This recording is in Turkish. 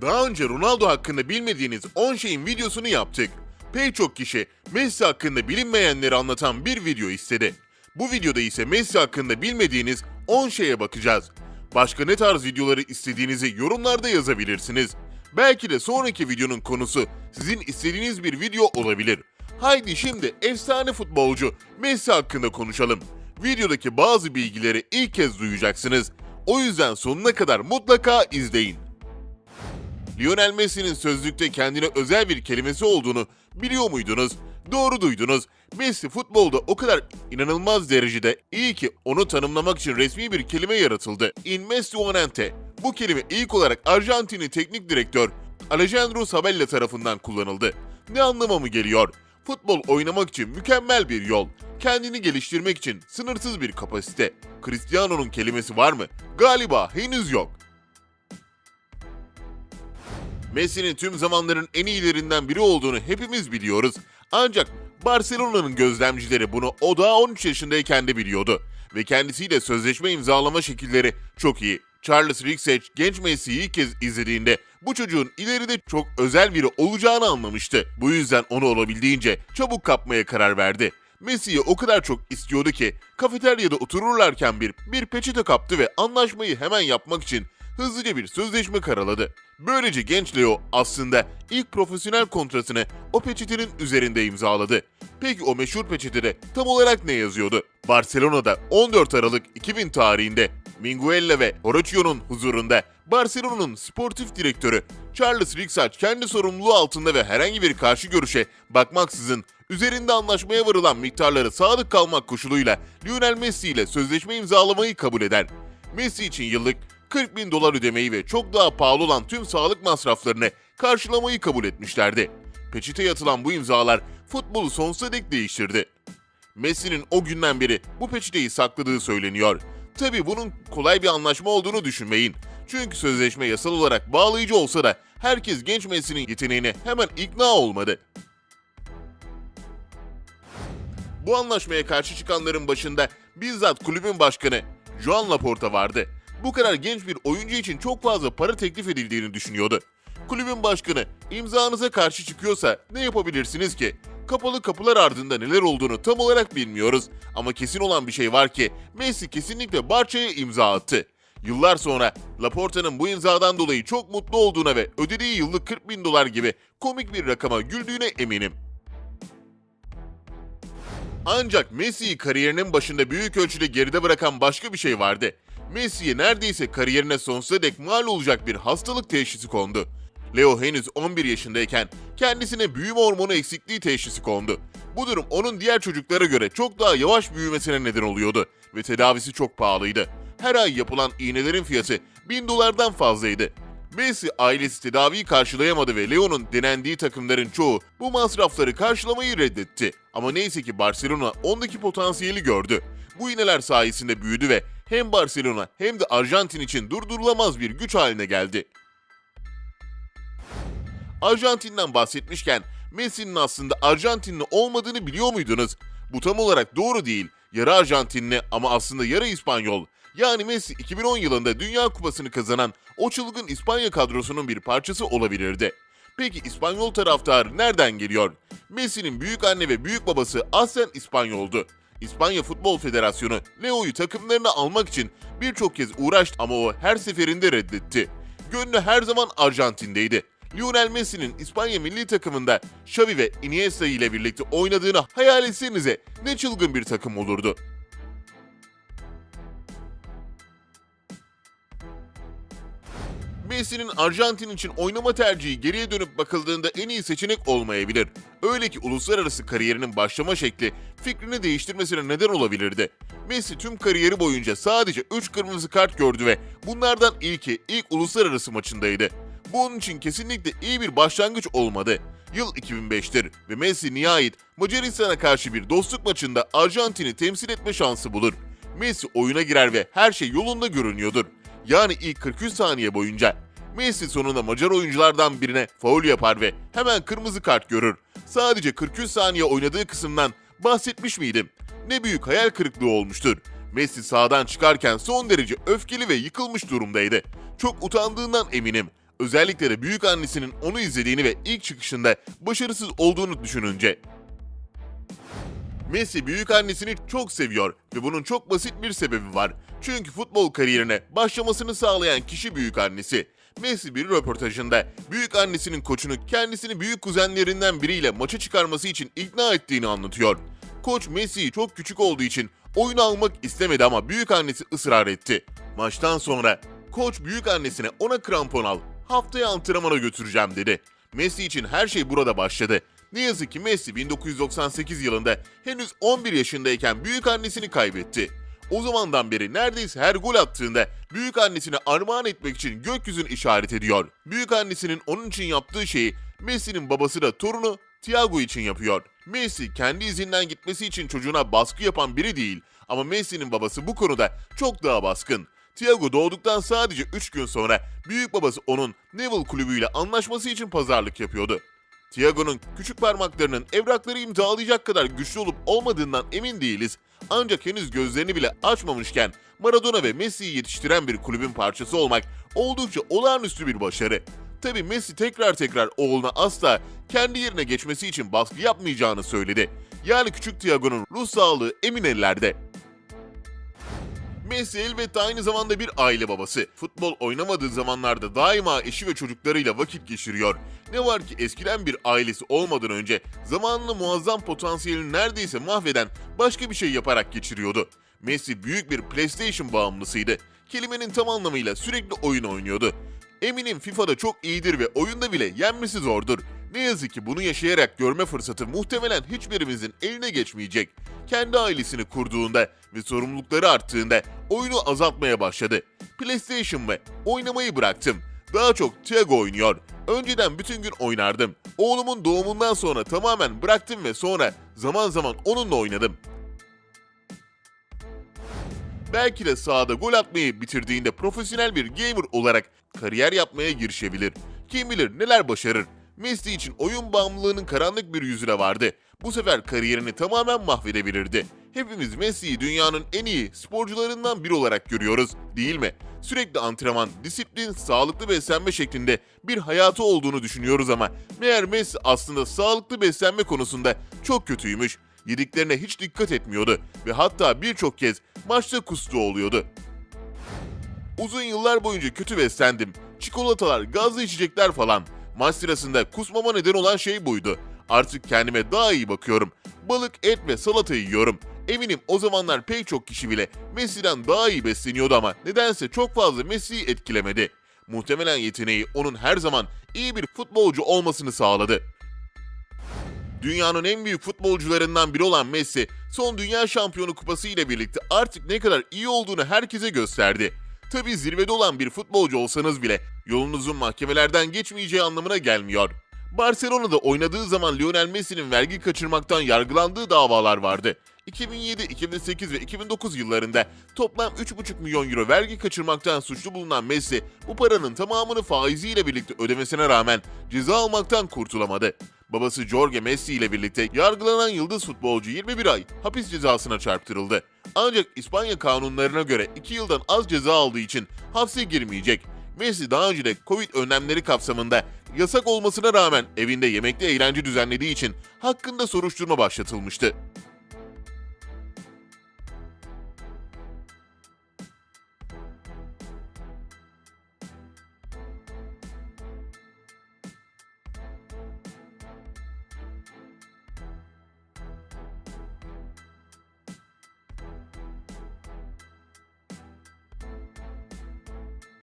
Daha önce Ronaldo hakkında bilmediğiniz 10 şeyin videosunu yaptık. Pek çok kişi Messi hakkında bilinmeyenleri anlatan bir video istedi. Bu videoda ise Messi hakkında bilmediğiniz 10 şeye bakacağız. Başka ne tarz videoları istediğinizi yorumlarda yazabilirsiniz. Belki de sonraki videonun konusu sizin istediğiniz bir video olabilir. Haydi şimdi efsane futbolcu Messi hakkında konuşalım. Videodaki bazı bilgileri ilk kez duyacaksınız. O yüzden sonuna kadar mutlaka izleyin. Lionel Messi'nin sözlükte kendine özel bir kelimesi olduğunu biliyor muydunuz? Doğru duydunuz. Messi futbolda o kadar inanılmaz derecede iyi ki onu tanımlamak için resmi bir kelime yaratıldı. Inmestuonante. Bu kelime ilk olarak Arjantin'in teknik direktör Alejandro Sabella tarafından kullanıldı. Ne anlama mı geliyor? Futbol oynamak için mükemmel bir yol. Kendini geliştirmek için sınırsız bir kapasite. Cristiano'nun kelimesi var mı? Galiba henüz yok. Messi'nin tüm zamanların en iyilerinden biri olduğunu hepimiz biliyoruz. Ancak Barcelona'nın gözlemcileri bunu o daha 13 yaşındayken de biliyordu. Ve kendisiyle sözleşme imzalama şekilleri çok iyi. Charles Rixech genç Messi'yi ilk kez izlediğinde bu çocuğun ileride çok özel biri olacağını anlamıştı. Bu yüzden onu olabildiğince çabuk kapmaya karar verdi. Messi'yi o kadar çok istiyordu ki kafeteryada otururlarken bir bir peçete kaptı ve anlaşmayı hemen yapmak için hızlıca bir sözleşme karaladı. Böylece genç Leo aslında ilk profesyonel kontratını o peçetenin üzerinde imzaladı. Peki o meşhur peçetede tam olarak ne yazıyordu? Barcelona'da 14 Aralık 2000 tarihinde Minguella ve Horacio'nun huzurunda Barcelona'nın sportif direktörü Charles Rixach kendi sorumluluğu altında ve herhangi bir karşı görüşe bakmaksızın üzerinde anlaşmaya varılan miktarları sadık kalmak koşuluyla Lionel Messi ile sözleşme imzalamayı kabul eder. Messi için yıllık 40 bin dolar ödemeyi ve çok daha pahalı olan tüm sağlık masraflarını karşılamayı kabul etmişlerdi. Peçeteye atılan bu imzalar futbolu sonsuza dek değiştirdi. Messi'nin o günden beri bu peçeteyi sakladığı söyleniyor. Tabi bunun kolay bir anlaşma olduğunu düşünmeyin. Çünkü sözleşme yasal olarak bağlayıcı olsa da herkes genç Messi'nin yeteneğine hemen ikna olmadı. Bu anlaşmaya karşı çıkanların başında bizzat kulübün başkanı Joan Laporta vardı. Bu kadar genç bir oyuncu için çok fazla para teklif edildiğini düşünüyordu. Kulübün başkanı imzanıza karşı çıkıyorsa ne yapabilirsiniz ki? Kapalı kapılar ardında neler olduğunu tam olarak bilmiyoruz ama kesin olan bir şey var ki Messi kesinlikle Barça'ya imza attı. Yıllar sonra Laporta'nın bu imzadan dolayı çok mutlu olduğuna ve ödediği yıllık 40 bin dolar gibi komik bir rakama güldüğüne eminim. Ancak Messi'yi kariyerinin başında büyük ölçüde geride bırakan başka bir şey vardı. Messi'ye neredeyse kariyerine sonsuza dek mal olacak bir hastalık teşhisi kondu. Leo henüz 11 yaşındayken kendisine büyüme hormonu eksikliği teşhisi kondu. Bu durum onun diğer çocuklara göre çok daha yavaş büyümesine neden oluyordu ve tedavisi çok pahalıydı. Her ay yapılan iğnelerin fiyatı 1000 dolardan fazlaydı. Messi ailesi tedaviyi karşılayamadı ve Leo'nun denendiği takımların çoğu bu masrafları karşılamayı reddetti. Ama neyse ki Barcelona ondaki potansiyeli gördü. Bu iğneler sayesinde büyüdü ve hem Barcelona hem de Arjantin için durdurulamaz bir güç haline geldi. Arjantin'den bahsetmişken Messi'nin aslında Arjantinli olmadığını biliyor muydunuz? Bu tam olarak doğru değil. Yarı Arjantinli ama aslında yarı İspanyol. Yani Messi 2010 yılında Dünya Kupası'nı kazanan o çılgın İspanya kadrosunun bir parçası olabilirdi. Peki İspanyol taraftarı nereden geliyor? Messi'nin büyük anne ve büyük babası aslen İspanyoldu. İspanya Futbol Federasyonu Leo'yu takımlarına almak için birçok kez uğraştı ama o her seferinde reddetti. Gönlü her zaman Arjantin'deydi. Lionel Messi'nin İspanya milli takımında Xavi ve Iniesta ile birlikte oynadığını hayal etsenize ne çılgın bir takım olurdu. Messi'nin Arjantin için oynama tercihi geriye dönüp bakıldığında en iyi seçenek olmayabilir. Öyle ki uluslararası kariyerinin başlama şekli fikrini değiştirmesine neden olabilirdi. Messi tüm kariyeri boyunca sadece 3 kırmızı kart gördü ve bunlardan ilki ilk uluslararası maçındaydı. Bu onun için kesinlikle iyi bir başlangıç olmadı. Yıl 2005'tir ve Messi nihayet Macaristan'a karşı bir dostluk maçında Arjantin'i temsil etme şansı bulur. Messi oyuna girer ve her şey yolunda görünüyordur. Yani ilk 43 saniye boyunca. Messi sonunda Macar oyunculardan birine faul yapar ve hemen kırmızı kart görür. Sadece 43 saniye oynadığı kısımdan bahsetmiş miydim? Ne büyük hayal kırıklığı olmuştur. Messi sağdan çıkarken son derece öfkeli ve yıkılmış durumdaydı. Çok utandığından eminim. Özellikle de büyük annesinin onu izlediğini ve ilk çıkışında başarısız olduğunu düşününce. Messi büyük annesini çok seviyor ve bunun çok basit bir sebebi var. Çünkü futbol kariyerine başlamasını sağlayan kişi büyük annesi. Messi bir röportajında büyük annesinin koçunu kendisini büyük kuzenlerinden biriyle maça çıkarması için ikna ettiğini anlatıyor. Koç Messi'yi çok küçük olduğu için oyun almak istemedi ama büyük annesi ısrar etti. Maçtan sonra koç büyük annesine ona krampon al, haftaya antrenmana götüreceğim dedi. Messi için her şey burada başladı. Ne yazık ki Messi 1998 yılında henüz 11 yaşındayken büyük annesini kaybetti. O zamandan beri neredeyse her gol attığında büyük annesine armağan etmek için gökyüzünü işaret ediyor. Büyük annesinin onun için yaptığı şeyi Messi'nin babası da torunu Thiago için yapıyor. Messi kendi izinden gitmesi için çocuğuna baskı yapan biri değil ama Messi'nin babası bu konuda çok daha baskın. Thiago doğduktan sadece 3 gün sonra büyük babası onun Neville kulübüyle anlaşması için pazarlık yapıyordu. Thiago'nun küçük parmaklarının evrakları imzalayacak kadar güçlü olup olmadığından emin değiliz. Ancak henüz gözlerini bile açmamışken Maradona ve Messi'yi yetiştiren bir kulübün parçası olmak oldukça olağanüstü bir başarı. Tabi Messi tekrar tekrar oğluna asla kendi yerine geçmesi için baskı yapmayacağını söyledi. Yani küçük Thiago'nun ruh sağlığı emin ellerde. Messi elbette aynı zamanda bir aile babası. Futbol oynamadığı zamanlarda daima eşi ve çocuklarıyla vakit geçiriyor. Ne var ki eskiden bir ailesi olmadan önce zamanını muazzam potansiyelini neredeyse mahveden başka bir şey yaparak geçiriyordu. Messi büyük bir PlayStation bağımlısıydı. Kelimenin tam anlamıyla sürekli oyun oynuyordu. Eminim FIFA'da çok iyidir ve oyunda bile yenmesi zordur. Ne yazık ki bunu yaşayarak görme fırsatı muhtemelen hiçbirimizin eline geçmeyecek. Kendi ailesini kurduğunda ve sorumlulukları arttığında oyunu azaltmaya başladı. PlayStation ve oynamayı bıraktım. Daha çok Thiago oynuyor. Önceden bütün gün oynardım. Oğlumun doğumundan sonra tamamen bıraktım ve sonra zaman zaman onunla oynadım. Belki de sahada gol atmayı bitirdiğinde profesyonel bir gamer olarak kariyer yapmaya girişebilir. Kim bilir neler başarır. Messi için oyun bağımlılığının karanlık bir yüzü de vardı. Bu sefer kariyerini tamamen mahvedebilirdi. Hepimiz Messi'yi dünyanın en iyi sporcularından biri olarak görüyoruz, değil mi? Sürekli antrenman, disiplin, sağlıklı beslenme şeklinde bir hayatı olduğunu düşünüyoruz ama meğer Messi aslında sağlıklı beslenme konusunda çok kötüymüş. Yediklerine hiç dikkat etmiyordu ve hatta birçok kez maçta kustu oluyordu. Uzun yıllar boyunca kötü beslendim. Çikolatalar, gazlı içecekler falan. Maç sırasında kusmama neden olan şey buydu. Artık kendime daha iyi bakıyorum. Balık, et ve salata yiyorum. Eminim o zamanlar pek çok kişi bile Messi'den daha iyi besleniyordu ama nedense çok fazla Messi'yi etkilemedi. Muhtemelen yeteneği onun her zaman iyi bir futbolcu olmasını sağladı. Dünyanın en büyük futbolcularından biri olan Messi, son Dünya Şampiyonu kupası ile birlikte artık ne kadar iyi olduğunu herkese gösterdi. Tabi zirvede olan bir futbolcu olsanız bile yolunuzun mahkemelerden geçmeyeceği anlamına gelmiyor. Barcelona'da oynadığı zaman Lionel Messi'nin vergi kaçırmaktan yargılandığı davalar vardı. 2007, 2008 ve 2009 yıllarında toplam 3,5 milyon euro vergi kaçırmaktan suçlu bulunan Messi, bu paranın tamamını faiziyle birlikte ödemesine rağmen ceza almaktan kurtulamadı. Babası Jorge Messi ile birlikte yargılanan yıldız futbolcu 21 ay hapis cezasına çarptırıldı. Ancak İspanya kanunlarına göre 2 yıldan az ceza aldığı için hapse girmeyecek. Messi daha önce de Covid önlemleri kapsamında yasak olmasına rağmen evinde yemekli eğlence düzenlediği için hakkında soruşturma başlatılmıştı.